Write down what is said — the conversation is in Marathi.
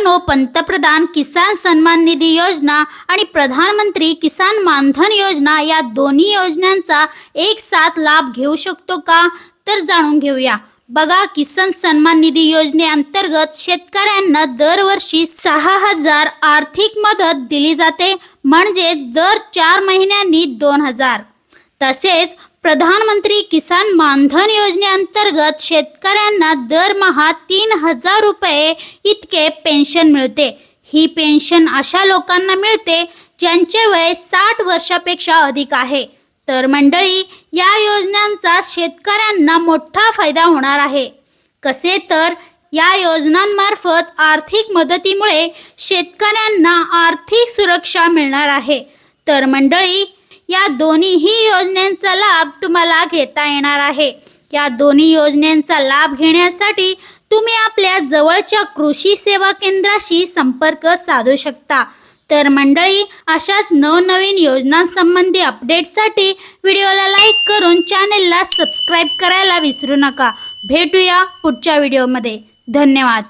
मित्रांनो पंतप्रधान किसान सन्मान निधी योजना आणि प्रधानमंत्री किसान मानधन योजना या दोन्ही योजनांचा एक साथ लाभ घेऊ शकतो का? तर जाणून घेऊया. बघा किसान सन्मान निधी योजनेअंतर्गत शेतकऱ्यांना दरवर्षी सहा हजार आर्थिक मदत दिली जाते. म्हणजे दर चार महिन्यांनी दोन हजार. तसेच प्रधानमंत्री किसान मानधन योजनेअंतर्गत शेतकऱ्यांना दरमहा तीन हजार रुपये इतके पेन्शन मिळते. ही पेन्शन अशा लोकांना मिळते ज्यांचे वय साठ वर्षापेक्षा अधिक आहे. तर मंडळी या योजनांचा शेतकऱ्यांना मोठा फायदा होणार आहे. कसे तर या योजनांमार्फत आर्थिक मदतीमुळे शेतकऱ्यांना आर्थिक सुरक्षा मिळणार आहे. तर मंडळी या दोन्हीही योजनांचा लाभ तुम्हाला घेता येणार आहे. या दोन्ही योजनांचा लाभ घेण्यासाठी तुम्ही आपल्या जवळच्या कृषी सेवा केंद्राशी संपर्क साधू शकता. तर मंडळी अशाच नवनवीन योजनांसंबंधी अपडेटसाठी व्हिडिओला लाईक करून चॅनेलला सबस्क्राईब करायला विसरू नका. भेटूया पुढच्या व्हिडिओमध्ये. धन्यवाद.